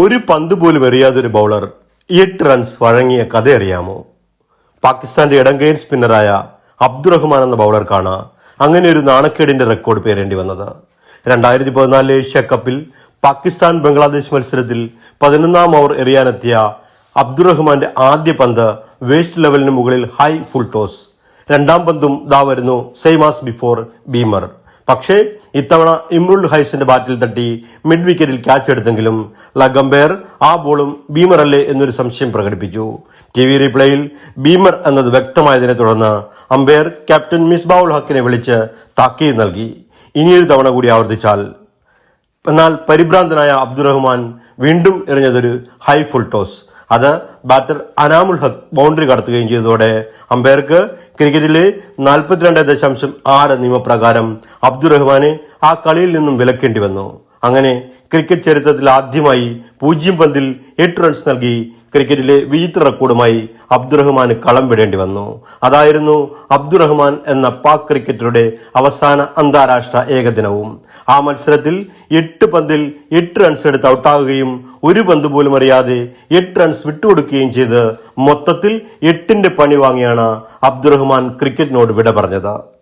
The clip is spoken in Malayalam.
ഒരു പന്ത് പോലും എറിയാതൊരു ബൗളർ എട്ട് റൺസ് വഴങ്ങിയ കഥ അറിയാമോ? പാകിസ്ഥാന്റെ ഇടങ്കൈൻ സ്പിന്നറായ അബ്ദുറഹ്മാൻ എന്ന ബൗളർക്കാണ് അങ്ങനെ ഒരു നാണക്കേടിന്റെ റെക്കോർഡ് പേരേണ്ടി വന്നത്. രണ്ടായിരത്തി പതിനാലിലെ ഏഷ്യ കപ്പിൽ പാകിസ്ഥാൻ ബംഗ്ലാദേശ് മത്സരത്തിൽ പതിനൊന്നാം ഓവർ എറിയാനെത്തിയ അബ്ദുറഹ്മാന്റെ ആദ്യ പന്ത് വേസ്റ്റ് ലെവലിന് മുകളിൽ ഹൈ ഫുൾ ടോസ് രണ്ടാം പന്തും ദാ വരുന്നു സെയ്മാസ് ബിഫോർ ബീമർ പക്ഷേ ഇത്തവണ ഇമ്രുൽ ഹൈസിന്റെ ബാറ്റിൽ തട്ടി മിഡ് വിക്കറ്റിൽ ക്യാച്ച് എടുത്തെങ്കിലും ലഗംബേർ ആ ബോളും ബീമറല്ലേ എന്നൊരു സംശയം പ്രകടിപ്പിച്ചു. ടി വി റീപ്ലേയിൽ ബീമർ എന്നത് വ്യക്തമായതിനെ തുടർന്ന് അമ്പയർ ക്യാപ്റ്റൻ മിസ്ബാവുൽ ഹക്കിനെ വിളിച്ച് താക്കീത് നൽകി. ഇനിയൊരു തവണ കൂടി ആവർത്തിച്ചാൽ. എന്നാൽ പരിഭ്രാന്തനായ അബ്ദുറഹ്മാൻ വീണ്ടും എറിഞ്ഞതൊരു ഹൈ ഫുൾ ടോസ്. അത് ബാറ്റർ അനാമുൽ ഹക്ക് ബൗണ്ടറി കടത്തുകയും ചെയ്തതോടെ അമ്പയർക്ക് ക്രിക്കറ്റിലെ നാൽപ്പത്തിരണ്ട് ദശാംശം ആറ് നിയമപ്രകാരം അബ്ദുറഹ്മാനെ ആ കളിയിൽ നിന്നും വിലക്കേണ്ടി വന്നു. അങ്ങനെ ക്രിക്കറ്റ് ചരിത്രത്തിൽ ആദ്യമായി പൂജ്യം പന്തിൽ എട്ട് റൺസ് നൽകി ക്രിക്കറ്റിലെ വിചിത്ര റെക്കോർഡുമായി അബ്ദുറഹ്മാന് കളം വിടേണ്ടി വന്നു. അതായിരുന്നു അബ്ദുറഹ്മാൻ എന്ന പാക് ക്രിക്കറ്ററുടെ അവസാന അന്താരാഷ്ട്ര ഏകദിനവും. ആ മത്സരത്തിൽ എട്ട് പന്തിൽ എട്ട് റൺസ് എടുത്ത് ഔട്ടാകുകയും ഒരു പന്ത് പോലും അറിയാതെ എട്ട് റൺസ് വിട്ടുകൊടുക്കുകയും ചെയ്ത് മൊത്തത്തിൽ എട്ടിന്റെ പണി വാങ്ങിയാണ് അബ്ദുറഹ്മാൻ ക്രിക്കറ്റിനോട് വിട പറഞ്ഞത്.